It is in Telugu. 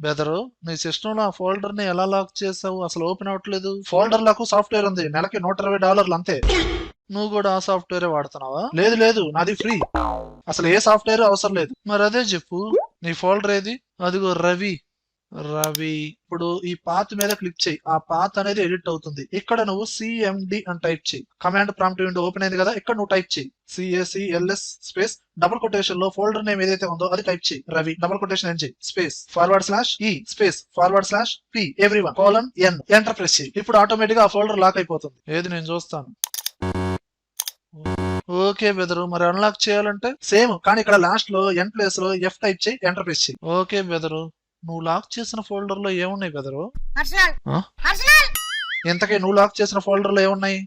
బెదరు నీ సిస్టమ్లో ఆ ఫోల్డర్ని ఎలా లాక్ చేసావు అసలు ఓపెన్ అవ్వట్లేదు. ఫోల్డర్లకు సాఫ్ట్వేర్ ఉంది. నెలకి నూట ఇరవై డాలర్లు అంతే. నువ్వు కూడా ఆ సాఫ్ట్వేర్ వాడుతున్నావా? లేదు లేదు. నాది ఫ్రీ. అసలు ఏ సాఫ్ట్వేర్ అవసరం లేదు. మరి అదే చెప్పు. నీ ఫోల్డర్ ఏది? అదిగో రవి. రవి ఇప్పుడు ఈ పాత్ మీద క్లిక్ చేయి. ఆ పాత్ అనేది ఎడిట్ అవుతుంది. ఇక్కడ నువ్వు సిఎండి అని టైప్ చేయి. కమాండ్ ప్రాంప్ట్ విండో ఓపెన్ అయింది కదా ఇక్కడ నువ్వు టైప్ చేయి. సిఎస్ఈఎల్ఎస్ స్పేస్ డబుల్ కొటేషన్లో ఫోల్డర్ నేమ్ ఏదైతే ఉందో అది టైప్ చేయి. రవి డబుల్ కొటేషన్ ఏం చేయి? Space forward slash E space forward slash P everyone colon N enter press చేయి. ఇప్పుడు ఆటోమేటిక్గా ఆ ఫోల్డర్ లాక్ అయిపోతుంది. ఏది నేను చూస్తాను? ఓకే బెదరు మరి అన్లాక్ చేయాలంటే? సేమ్ కానీ ఇక్కడ లాస్ట్లో ఎన్ ప్లేస్లో ఎఫ్ టైప్ చేయి ఎంటర్ ప్రెస్ చేయి. ఓకే బెదరు నువ్వు లాక్ చేసిన ఫోల్డర్లో ఏమున్నాయి బెదరు ఇంతకీ నువ్వు లాక్ చేసిన ఫోల్డర్లో ఏమున్నాయి?